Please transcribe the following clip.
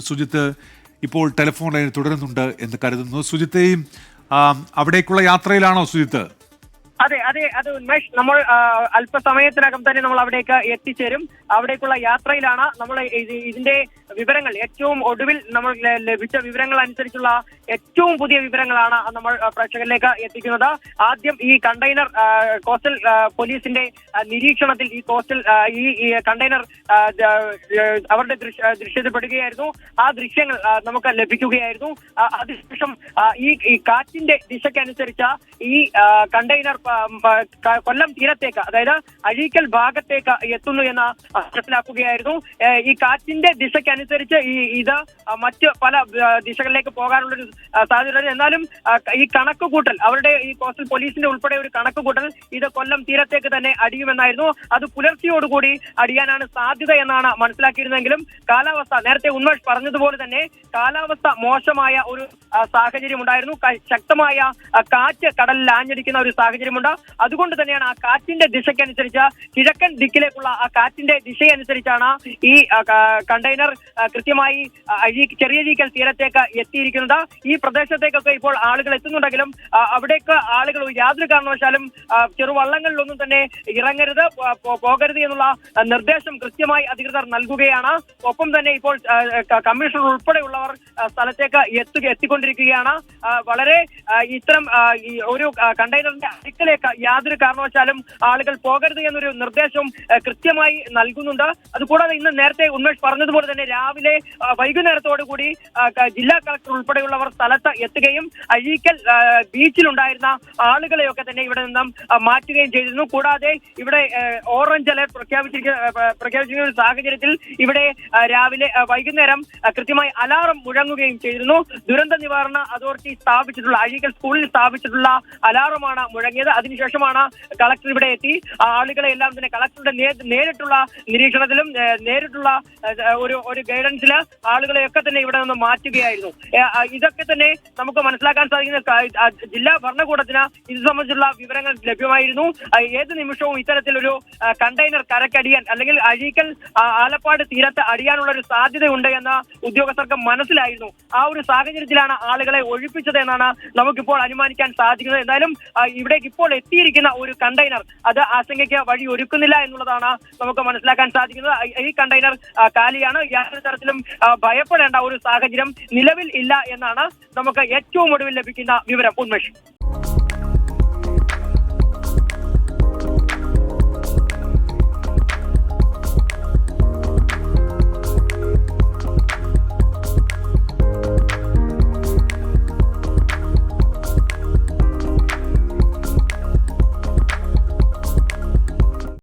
സുജിത്ത് ഇപ്പോൾ ടെലിഫോൺ ലൈനിൽ തുടരുന്നുണ്ട് എന്ന് കരുതുന്നു. സുജിത്തെയും അവിടേക്കുള്ള യാത്രയിലാണോ സുജിത്ത്? അതെ അതെ അത് ഉന്മേഷ് നമ്മൾ അല്പസമയത്തിനകം തന്നെ നമ്മൾ അവിടേക്ക് എത്തിച്ചേരും. അവിടേക്കുള്ള യാത്രയിലാണ് നമ്മൾ ഇതിന്റെ വിവരങ്ങൾ ഏറ്റവും ഒടുവിൽ നമ്മൾ ലഭിച്ച വിവരങ്ങൾ അനുസരിച്ചുള്ള ഏറ്റവും പുതിയ വിവരങ്ങളാണ് നമ്മൾ പ്രേക്ഷകരിലേക്ക് എത്തിക്കുന്നത്. ആദ്യം ഈ കണ്ടെയ്നർ കോസ്റ്റൽ പോലീസിന്റെ നിരീക്ഷണത്തിൽ ഈ കോസ്റ്റൽ ഈ കണ്ടെയ്നർ അവരുടെ ദൃശ്യപ്പെടുകയായിരുന്നു ആ ദൃശ്യങ്ങൾ നമുക്ക് ലഭിക്കുകയായിരുന്നു. അതിനുശേഷം ഈ കാറ്റിന്റെ ദിശയ്ക്കനുസരിച്ച ഈ കണ്ടെയ്നർ കൊല്ലം തീരത്തേക്ക് അതായത് അഴീക്കൽ ഭാഗത്തേക്ക് എത്തുന്നു എന്ന മനസ്സിലാക്കുകയായിരുന്നു ഈ കാറ്റിന്റെ ദിശയ്ക്കനുസരിച്ച് ഈ ഇത് മറ്റ് പല ദിശകളിലേക്ക് പോകാനുള്ള ഒരു സാധ്യത എന്നാലും ഈ കണക്ക് കൂട്ടൽ അവരുടെ ഈ കോസ്റ്റൽ പോലീസിന്റെ ഉൾപ്പെടെ ഒരു കണക്ക് കൂട്ടൽ ഇത് കൊല്ലം തീരത്തേക്ക് തന്നെ അടിയുമെന്നായിരുന്നു. അത് പുലർച്ചയോടുകൂടി അടിയാനാണ് സാധ്യത എന്നാണ് മനസ്സിലാക്കിയിരുന്നെങ്കിലും കാലാവസ്ഥ നേരത്തെ ഉന്മേഷ് പറഞ്ഞതുപോലെ തന്നെ കാലാവസ്ഥ മോശമായ ഒരു സാഹചര്യം ഉണ്ടായിരുന്നു ശക്തമായ കാറ്റ് കടലിൽ ആഞ്ഞടിക്കുന്ന ഒരു സാഹചര്യമുണ്ട് അതുകൊണ്ട് തന്നെയാണ് ആ കാറ്റിന്റെ ദിശയ്ക്ക് ദിശയ്ക്കനുസരിച്ച് കിഴക്കൻ ദിക്കിലേക്കുള്ള ആ കാറ്റിന്റെ ദിശയനുസരിച്ചാണ് ഈ കണ്ടെയ്നർ കൃത്യമായി ചെറിയ ചെറിയഴീക്കൽ തീരത്തേക്ക് എത്തിയിരിക്കുന്നത്. ഈ പ്രദേശത്തേക്കൊക്കെ ഇപ്പോൾ ആളുകൾ എത്തുന്നുണ്ടെങ്കിലും അവിടേക്ക് ആളുകൾ യാതൊരു കാരണവശാലും ചെറുവള്ളങ്ങളിലൊന്നും തന്നെ ഇറങ്ങരുത് പോകരുത് എന്നുള്ള നിർദ്ദേശം കൃത്യമായി അധികൃതർ നൽകുകയാണ്. ഒപ്പം തന്നെ ഇപ്പോൾ കമ്മീഷണർ ഉൾപ്പെടെയുള്ളവർ സ്ഥലത്തേക്ക് എത്തുക എത്തിക്കൊണ്ടിരിക്കുകയാണ്. വളരെ ഇത്തരം ഒരു കണ്ടെയ്നറിന്റെ അടുക്കലേക്ക് യാതൊരു കാരണവശാലും ആളുകൾ പോകരുത് എന്നൊരു നിർദ്ദേശവും കൃത്യമായി നൽകുന്നുണ്ട്. അതുകൂടാതെ ഇന്ന് നേരത്തെ ഉന്മേഷ് പറഞ്ഞതുപോലെ തന്നെ രാവിലെ വൈകുന്നേരത്തോടുകൂടി കൂടി ജില്ലാ കളക്ടർ ഉൾപ്പെടെയുള്ളവർ സ്ഥലത്ത് എത്തുകയും അഴീക്കൽ ബീച്ചിലുണ്ടായിരുന്ന ആളുകളെയൊക്കെ തന്നെ ഇവിടെ നിന്നും മാറ്റുകയും ചെയ്തിരുന്നു. കൂടാതെ ഇവിടെ ഓറഞ്ച് അലർട്ട് പ്രഖ്യാപിച്ചിരിക്കുന്ന പ്രഖ്യാപിച്ചിരിക്കുന്ന ഒരു സാഹചര്യത്തിൽ ഇവിടെ രാവിലെ വൈകുന്നേരം കൃത്യമായി അലാറം മുഴങ്ങുകയും ചെയ്തിരുന്നു. ദുരന്ത നിവാരണ അതോറിറ്റി സ്ഥാപിച്ചിട്ടുള്ള അഴീക്കൽ സ്കൂളിൽ സ്ഥാപിച്ചിട്ടുള്ള അലാറമാണ് മുഴങ്ങിയത്. അതിനുശേഷമാണ് കളക്ടർ ഇവിടെ എത്തി. ആളുകളെ എല്ലാം തന്നെ കളക്ടറുടെ നേരിട്ടുള്ള നിരീക്ഷണത്തിലും നേരിട്ടുള്ള ഒരു ഒരു ഗൈഡൻസിൽ ആളുകളെയൊക്കെ തന്നെ ഇവിടെ നിന്ന് മാറ്റുകയായിരുന്നു. ഇതൊക്കെ തന്നെ നമുക്ക് മനസ്സിലാക്കാൻ സാധിക്കുന്ന ജില്ലാ ഭരണകൂടത്തിന് ഇത് സംബന്ധിച്ചുള്ള വിവരങ്ങൾ ലഭ്യമായിരുന്നു. ഏത് നിമിഷവും ഇത്തരത്തിലൊരു കണ്ടെയ്നർ കരക്കടിയാൻ അല്ലെങ്കിൽ അഴീക്കൽ ആലപ്പാട് തീരത്ത് അടിയാനുള്ള ഒരു സാധ്യതയുണ്ട് എന്ന ഉദ്യോഗസ്ഥർക്ക് മനസ്സിലായിരുന്നു. ആ ഒരു സാഹചര്യത്തിലാണ് ആളുകളെ ഒഴിപ്പിച്ചത് എന്നാണ് നമുക്കിപ്പോൾ അനുമാനിക്കാൻ സാധിക്കുന്നത്. എന്തായാലും ഇവിടേക്ക് ഇപ്പോൾ എത്തിയിരിക്കുന്ന ഒരു കണ്ടെയ്നർ അത് ആശങ്കയ്ക്ക് വഴി ഒരുക്കുന്നില്ല എന്നുള്ളതാണ് നമുക്ക് മനസ്സിലാക്കാൻ സാധിക്കുന്നത്. ഈ- കണ്ടെയ്നർ കാലിയാണ്. യാതൊരു തരത്തിലും ഭയപ്പെടേണ്ട ഒരു സാഹചര്യം നിലവിൽ ഇല്ല എന്നാണ് നമുക്ക് ഏറ്റവും ഒടുവിൽ ലഭിക്കുന്ന വിവരം. ഉന്മേഷ്.